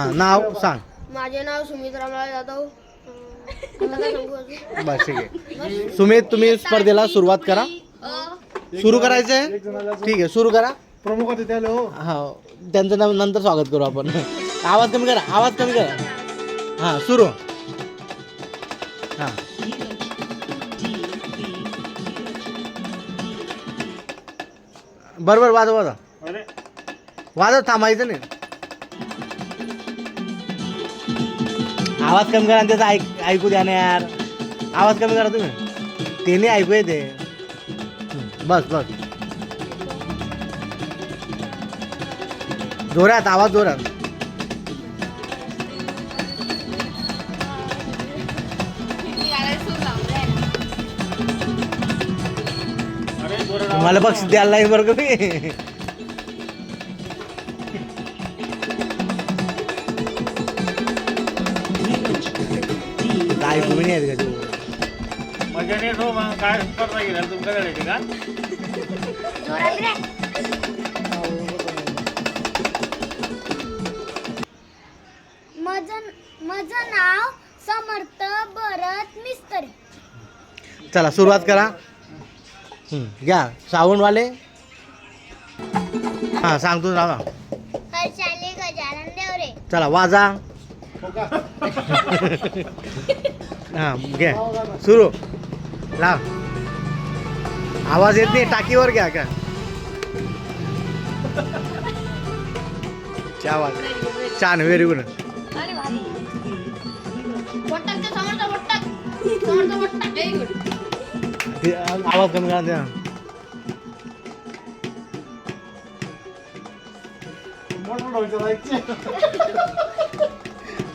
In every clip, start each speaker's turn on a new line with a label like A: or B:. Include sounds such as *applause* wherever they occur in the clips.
A: हा नाव सांग.
B: माझे नाव सुमित रामलाल जाधव. अं, मला काय सांगू अजून?
A: बस ठीक आहे. सुमित तुम्ही स्पर्धेला सुरुवात करा. सुरू करायचं आहे ठीक आहे सुरू करा.
C: प्रमुख होते त्याला हो.
A: हा त्यांचं नाव नंतर स्वागत करू आपण. आवाज कमी करा आवाज कमी करा. हां सुरू. हां. बरोबर वाजव वाजव.
C: अरे.
A: वाजव थांबायचं नाही. आवाज कमी करा आणि त्याचा ऐक ऐकू द्या ना यार. आवाज कमी करा तुम्ही. ते नाही ऐकू येते. बस बस. जोरात आवाज जोरात. मला बक्षीस द्यायला नाही बरं का का तू?
C: हो मग काय स्पर्धा गेला? तुमच्याकडे येते का?
B: रे माझं माझं नाव समर्थ भरत मिस्त्री.
A: चला सुरुवात करा. हं, घ्या. सावणवाले हां सांगतो ना
B: हर्षाली गजानन देवरे.
A: चला वाजा. *laughs* हां घ्या सुरू. लाव. आवाज येत नाही टाकीवर घ्या का आवाज. छान गुड
B: व्हेरी गुड
A: आवाज कमी करा द्या.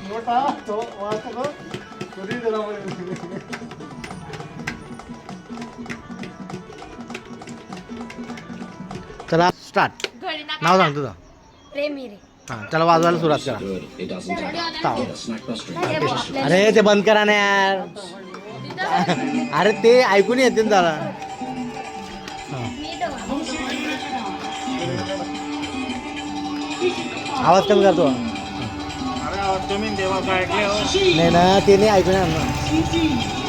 C: मोठा जरा
A: चला स्टार्ट नाव सांग तुझं.
B: प्रेमी रे.
A: हां चला वाजवायला सुरुवात करा. अरे ते बंद करा ना यार. अरे ते ऐकून येते ना त्याला आवाज कमी करतो.
C: तुम्ही आवाज देवा काय ऐकले हो.
A: नाही ना ते नाही ऐकणार ना.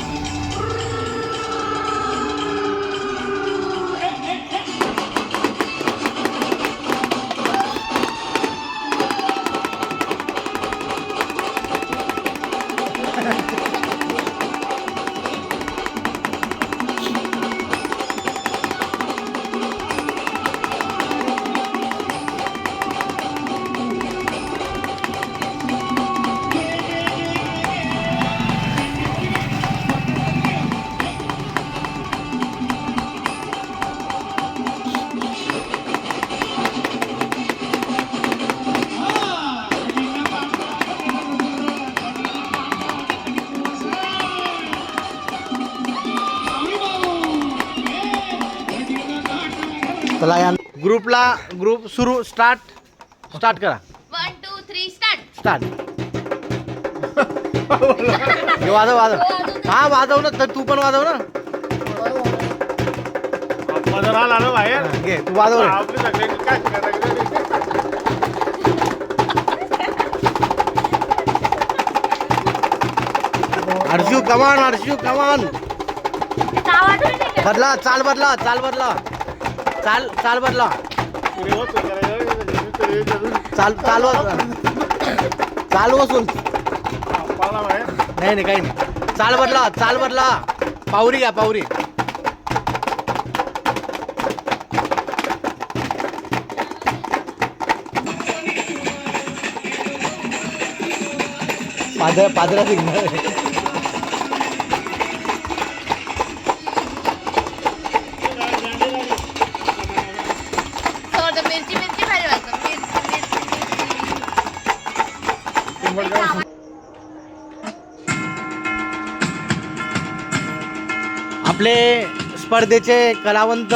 A: चला या. ग्रुपला ग्रुप सुरू स्टार्ट. स्टार्ट करा.
B: One two three start
A: start. हे वाजव वाजव. हा वाजव ना तर तू पण वाजव ना.
C: मजा आला ना बाहेर
A: घे तू वाजव रे
C: आपली सगळ्यांची काय करायचं
A: हर्षू कमान हर्षू कमान बदला चाल बदला चाल बदला. चाल चाल बदला चाल चाल चाल वसूल नाही नाही काही नाही. चाल बदला चाल बदला पावरी घ्या पावरी. पादरा पादरा सिग्नल आपले स्पर्धेचे कलावंत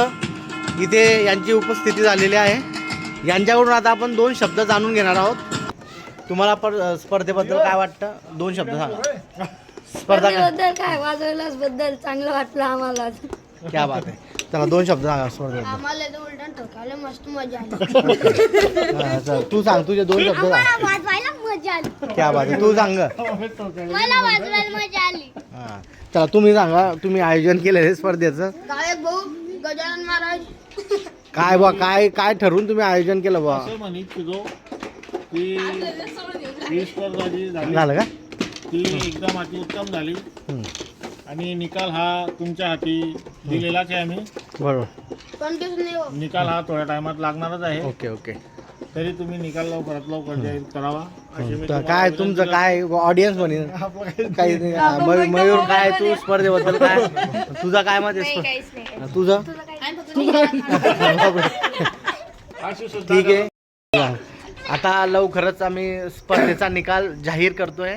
A: इथे यांची उपस्थिती झालेली आहे. यांच्याकडून आता आपण दोन शब्द जाणून घेणार आहोत. तुम्हाला पर स्पर्धेबद्दल काय वाटतं? दोन शब्द सांगा. स्पर्धा काय?
B: बद्दल काय? वाजवल्यास बद्दल चांगलं वाटलं आम्हाला.
A: क्या बात आहे. चला दोन शब्द सांगा
B: आम्हाला तर ठोकायला मस्त मजा आली.
A: हा, तू सांग तुझे दोन शब्द सांग.
B: वाजवायला मजा
D: मजा आली.
A: क्या बात आहे तू सांग
D: मला वाजवायला मजा आली.
A: हा. चला तुम्ही सांगा तुम्ही आयोजन केलं स्पर्धेचं?
B: गायक भाऊ गजानन महाराज?
A: काय बा काय काय ठरवून तुम्ही आयोजन केलं बा
C: असं म्हणित तुझो की ही स्पर्धा जी झाली
A: झालं का?
C: ती एकदम अतिउत्तम झाली.
A: हम्म.
C: आणि निकाल हा तुमच्या हाती दिलेलाच आहे आम्ही.
A: बरोबर.
B: हो.
C: निकाल हा थोड्या टायमात लागणारच आहे.
A: Okay okay.
C: तरी तुम्ही निकाल लवकरात लवकर जाहीर करावा. अशी मी
A: तर
C: तुम्हाला
A: काय तुमचं. काय ऑडियन्स म्हणेल काही नाही. हा, मयूर मयूर काय तू स्पर्धेबद्दल काय? तुझा काय मत आहे
D: काहीच नाही.
A: स्पर्ध- तुझं? *laughs*
C: सुद्धा
A: ठीक आहे. आता लवकरच आम्ही स्पर्धेचा निकाल जाहीर करतोय.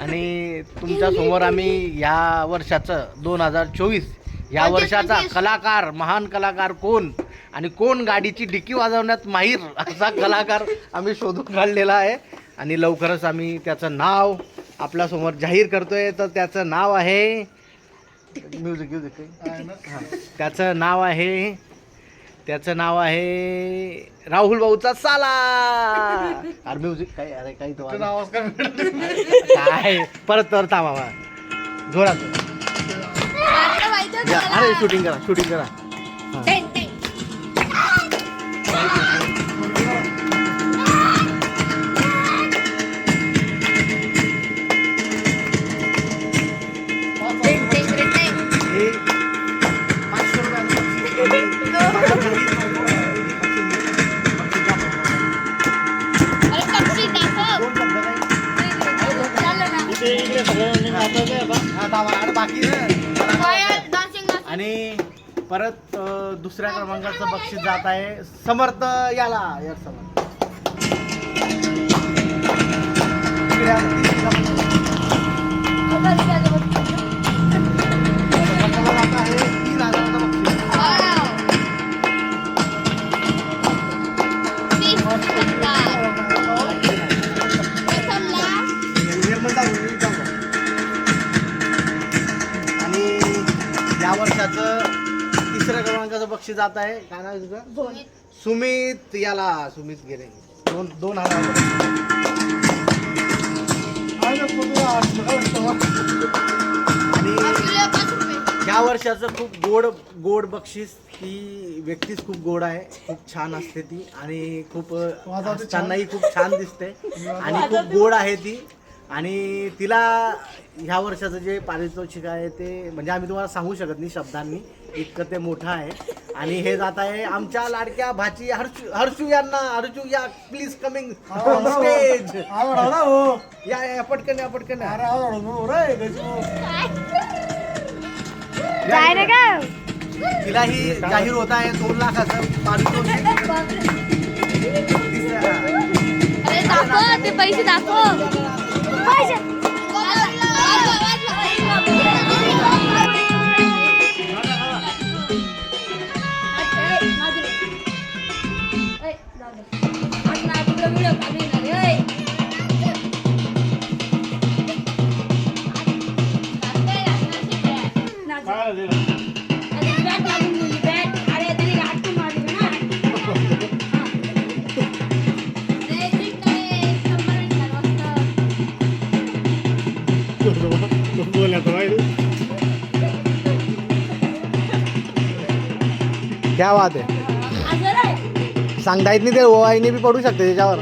A: आणि तुमच्यासमोर आम्ही या वर्षाचं दोन हजार चोवीस या
B: पंचवीस,
A: वर्षाचा. कलाकार महान कलाकार कोण? आणि कोण गाडीची डिक्की वाजवण्यात माहीर असा कलाकार आम्ही शोधून काढलेला आहे. आणि लवकरच आम्ही त्याचं नाव आपल्यासमोर जाहीर करतोय. तर त्याचं नाव आहे म्युझिक म्युझिक त्याचं नाव आहे त्याचं नाव आहे राहुल भाऊचा साला. *laughs* अरे म्युझिक काय अरे काही तो वाजव. काय? परत तर थांबा बा. जोरात. या, अरे शूटिंग करा शूटिंग करा. परत दुसऱ्या क्रमांकाचं बक्षीस जात आहे. समर्थ याला या समर्थ. बक्षीस जात आहे काय नाव आहे तुझं? सुमित. याला सुमित गेले. दोन दोन हजार आणि या वर्षाचं खूप गोड गोड बक्षीस ही व्यक्तीच खूप गोड आहे. खूप छान असते ती आणि खूप हसतानाही खूप छान दिसते. आणि खूप गोड आहे ती. आणि तिला ह्या वर्षाचं जे पारितोषिक आहे ते म्हणजे आम्ही तुम्हाला सांगू शकत नाही शब्दांनी इतकं ते मोठं आहे. आणि हे जात आहे आमच्या लाडक्या भाची हर्षू हर्षू यांना हर्षू या प्लीज कमिंग स्टेज या या पटकन या पटकन या.
D: काय रे का
A: तिलाही जाहीर होत आहे दोन लाखाचं पारितोषिक. तिसऱ्या-
B: अरे दाखव ते पैसे दाखव.
D: पैसे
C: काय
A: क्या बात आहे. सांगता येत नाही ते ओवाईने बी पडू शकते त्याच्यावर.